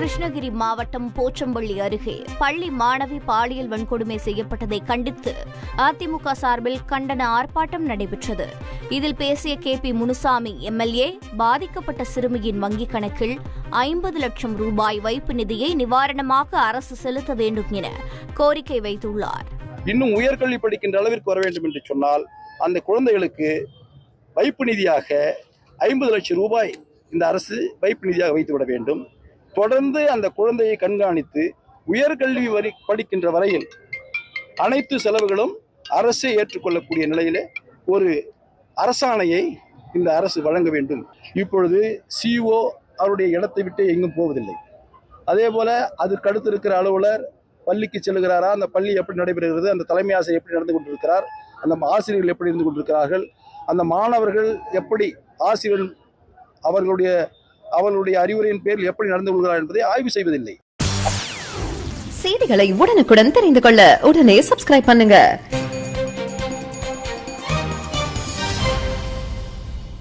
கிருஷ்ணகிரி மாவட்டம் போச்சம்பள்ளி அருகே பள்ளி மாணவி பாலியல் வன்கொடுமை செய்யப்பட்டதை கண்டித்து அதிமுக சார்பில் கண்டன ஆர்ப்பாட்டம் நடைபெற்றது. இதில் பேசிய கே பி முனுசாமி எம்எல்ஏ பாதிக்கப்பட்ட சிறுமியின் வங்கிக் கணக்கில் ஐம்பது லட்சம் ரூபாய் வைப்பு நிதியை நிவாரணமாக அரசு செலுத்த வேண்டும் என கோரிக்கை வைத்துள்ளார். இன்னும் உயர்கல்வி படிக்கின்ற அளவிற்கு வர வேண்டும் என்று சொன்னால் அந்த குழந்தைகளுக்கு வைப்பு நிதியாக ஐம்பது லட்சம் ரூபாய் இந்த அரசு வைப்பு நிதியாக வைத்துவிட வேண்டும். தொடர்ந்து அந்த குழந்தையை கண்காணித்து உயர்கல்வி வரி படிக்கின்ற வரையில் அனைத்து செலவுகளும் அரசே ஏற்றுக்கொள்ளக்கூடிய நிலையிலே ஒரு அரசாணையை இந்த அரசு வழங்க வேண்டும். இப்பொழுது சிஓ அவருடைய இடத்தை விட்டு எங்கும் போவதில்லை. அதே போல அதற்கு அடுத்து இருக்கிற அலுவலர் பள்ளிக்கு செல்கிறாரா அந்த பள்ளி எப்படி நடைபெறுகிறது அந்த தலைமை ஆசிரியர் எப்படி நடந்து கொண்டிருக்கிறார் அந்த ஆசிரியர்கள் எப்படி இருந்து கொண்டிருக்கிறார்கள் அந்த மாணவர்கள் எப்படி ஆசிரியர் அவர்களுடைய அவர்களுடைய அறிவுரையின் பேரில் எப்படி நடந்து கொள்கிறார் என்பதை ஆய்வு செய்வதில்லை. செய்திகளை உடனுக்குடன் தெரிந்து கொள்ள உடனே சப்ஸ்கிரைப் பண்ணுங்க.